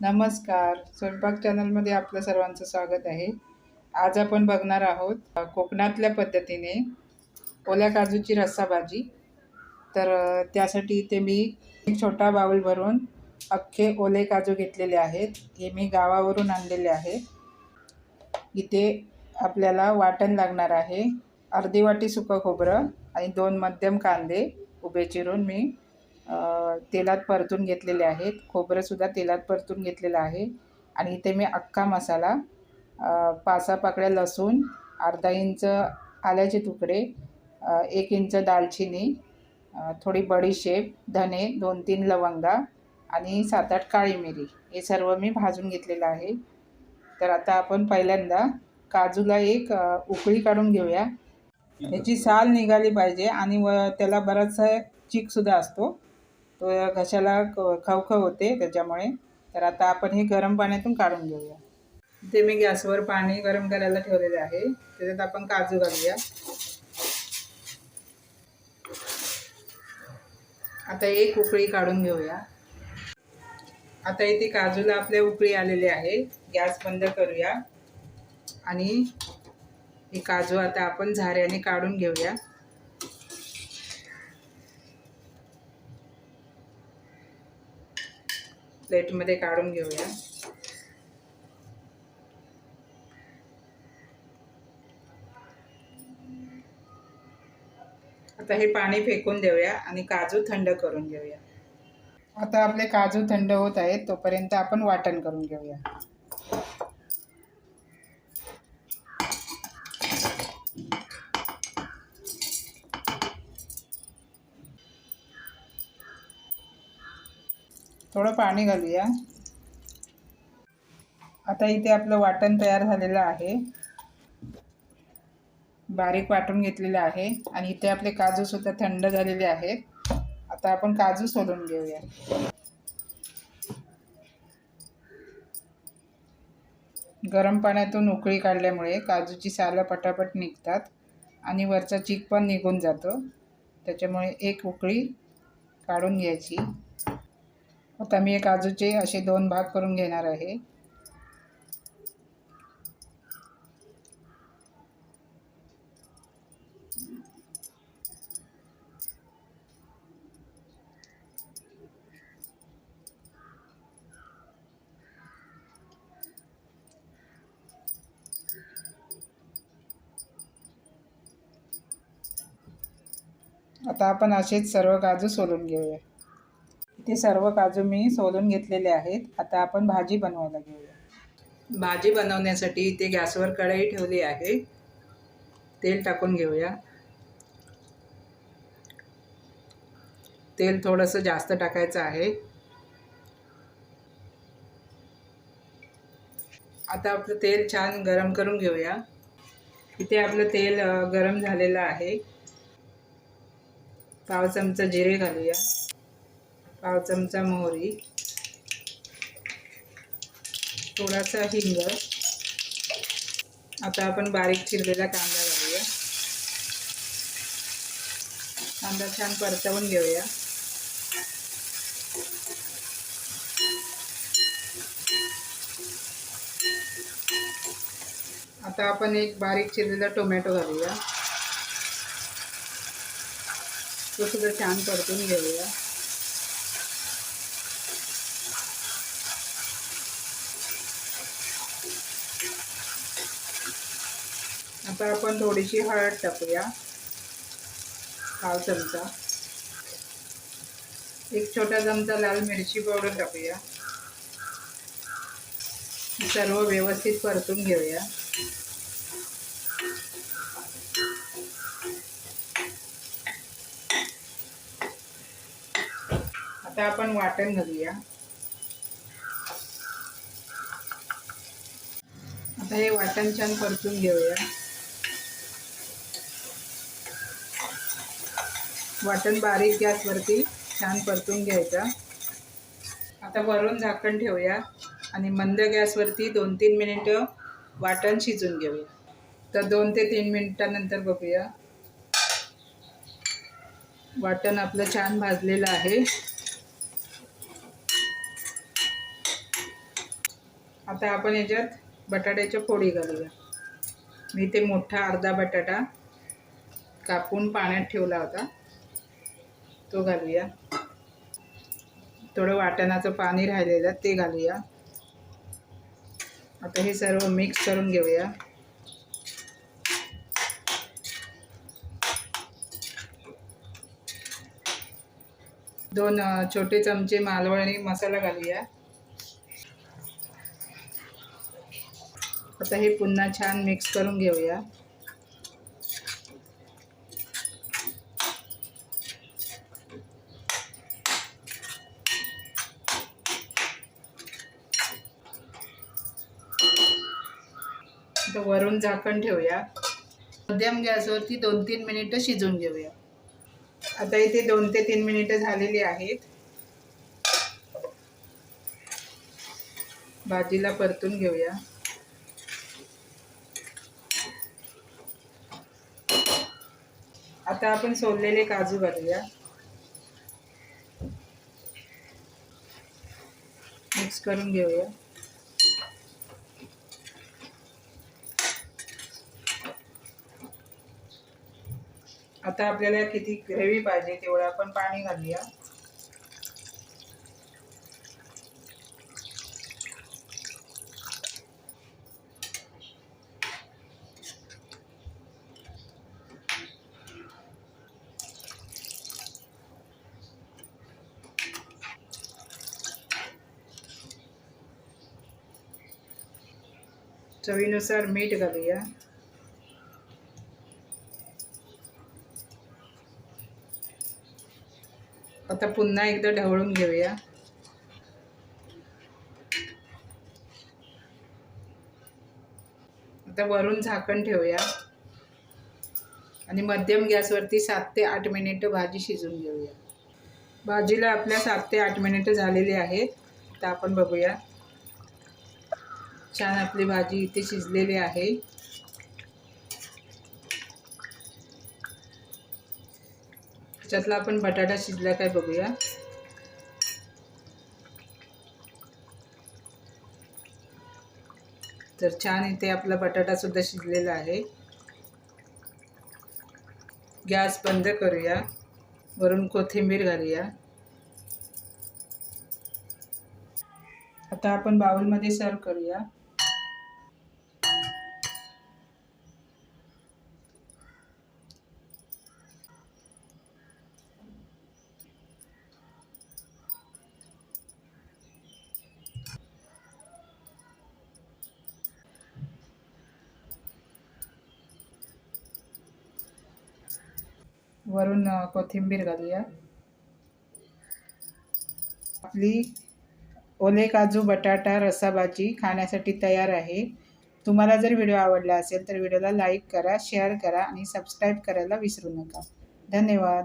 नमस्कार. स्वयंपाक चॅनलमध्ये आपलं सर्वांचं स्वागत आहे. आज आपण बघणार आहोत कोकणातल्या पद्धतीने ओल्या काजूची रस्सा भाजी तर त्यासाठी इथे मी एक छोटा बाऊल भरून अख्खे ओले काजू घेतलेले आहेत. हे मी गावावरून आणलेले आहेत इथे आपल्याला वाटण लागणार आहे. अर्धी वाटी सुकं खोबरं आणि दोन मध्यम कांदे उभे चिरून मी तेलात परतून घेतलेले आहेत. खोबरंसुद्धा तेलात परतून घेतलेलं आहे. आणि इथे मी अख्खा मसाला अ, पाकळ्या लसूण अर्धा इंच आल्याचे तुकडे एक इंच दालचिनी थोडी बडीशेप धने दोन तीन लवंगा आणि सात आठ काळी मिरी. हे सर्व मी भाजून घेतलेलं आहे. तर आता आपण पहिल्यांदा काजूला एक उकळी काढून घेऊया. याची साल निघाली पाहिजे आणि व त्याला बराचसा चिकसुद्धा असतो. घशाला खवखव होते त्याच्यामुळे. तर आता आपण हे गरम पाण्यातून काढून घेऊया. इथे मी गॅसवर पाणी गरम करायला ठेवलेले आहे. त्याच्यात आपण काजू घालूया. आता एक उकळी काढून घेऊया. आता इथे काजूला आपल्या उकळी आलेली आहे. गॅस बंद करूया. आणि हे काजू आता आपण झाऱ्याने काढून घेऊया. प्लेटमध्ये काढून घेऊया. आता हे पाणी फेकून देऊया आणि काजू थंड करून घेऊया. आता आपले काजू थंड होत आहेत तोपर्यंत आपण वाटण करून घेऊया. थोडं पाणी घालूया. आता इथे आपलं वाटण तयार झालेलं आहे. बारीक वाटून घेतलेलं आहे आणि इथे आपले काजू सुद्धा थंड झालेले आहेत. आता आपण काजू सोलून घेऊया. गरम पाण्यातून उकळी काढल्यामुळे काजूची सालं पटापट निघतात आणि वरचा चीक पण निघून जातो. त्याच्यामुळे एक उकळी काढून घ्यायची. आता मी काजूचे असे दोन भाग करून घेणार आहे. आता आपण असेच सर्व काजू सोलून घेऊया. इथे सर्व काजू मी सोलून घेतलेले आहेत. आता आपण भाजी बनवायला घेऊया. भाजी बनवण्यासाठी इथे गॅसवर कढई ठेवली आहे. तेल टाकून घेऊया. तेल थोडंसं जास्त टाकायचं आहे. आता आपलं तेल छान गरम करून घेऊया. इथे आपलं तेल गरम झालेलं आहे. पाव चमचा जिरे घालूया. पाव चमचा मोहरी थोडासा हिंग. आता आपण बारीक चिरलेला कांदा घालूया. कांदा छान परतवून घेऊया. आता आपण एक बारीक चिरलेला टोमॅटो घालूया. तो सुद्धा छान परतून घेऊया. आता आपण थोडीशी हळद टाकूया. पाव चमचा. एक छोटा चमचा लाल मिरची पावडर टाकूया. सर्व व्यवस्थित परतून घेऊया. आता आपण वाटण घालूया. आता हे वाटण छान परतून घेऊया. वाटण बारीक गॅसवरती छान परतून घ्यायचा. आता वरून झाकण ठेवूया आणि मंद गॅसवरती दोन तीन मिनिटं वाटण शिजून घेऊया. तर दोन ते तीन मिनिटानंतर बघूया. वाटण आपलं छान भाजलेलं आहे. आता आपण याच्यात बटाट्याच्या फोडी घालूया. मी ते मोठा अर्धा बटाटा कापून पाण्यात ठेवला होता. तो घालूया. थोडं वाटणाचं पाणी राहिलेलं ते घालूया. आता हे सर्व मिक्स करून घेऊया. दोन छोटे चमचे मालवणी मसाला घालूया. आता हे पुन्हा छान मिक्स करून घेऊया. तर वरून झाकण ठेवूया. मध्यम गॅसवरती दोन तीन मिनिटं शिजवून घेऊया. आता इथे दोन ते तीन मिनिटं झालेली आहेत. भाजीला परतून घेऊया. आता आपण सोललेले काजू घालूया. मिक्स करून घेऊया. आता आपल्याला किती ग्रेव्ही पाहिजे तेवढं आपण पाणी घालूया. चवीनुसार मीठ घालूया. आता पुन्हा एकदा ढवळून घेऊया. आता वरून झाकण ठेवूया. आणि मध्यम गॅसवरती सात ते आठ मिनिटं भाजी शिजून घेऊया. भाजीला आपल्या सात ते आठ मिनिटं झालेली आहेत. तर आपण बघूया. छान आपली भाजी इथे शिजलेली आहे. त्याच्यातला आपण बटाटा शिजला काय बघूया. तर छान इथे आपला बटाटासुद्धा शिजलेला आहे. गॅस बंद करूया. वरून कोथिंबीर घालूया. आता आपण बाउलमध्ये सर्व करूया. वरून कोथिंबीर घालूया. आपली ओले काजू बटाटा रसा भाजी खाण्यासाठी तयार आहे. तुम्हाला जर व्हिडिओ आवडला असेल तर व्हिडिओला लाईक करा शेअर करा आणि सबस्क्राईब करायला विसरू नका. धन्यवाद.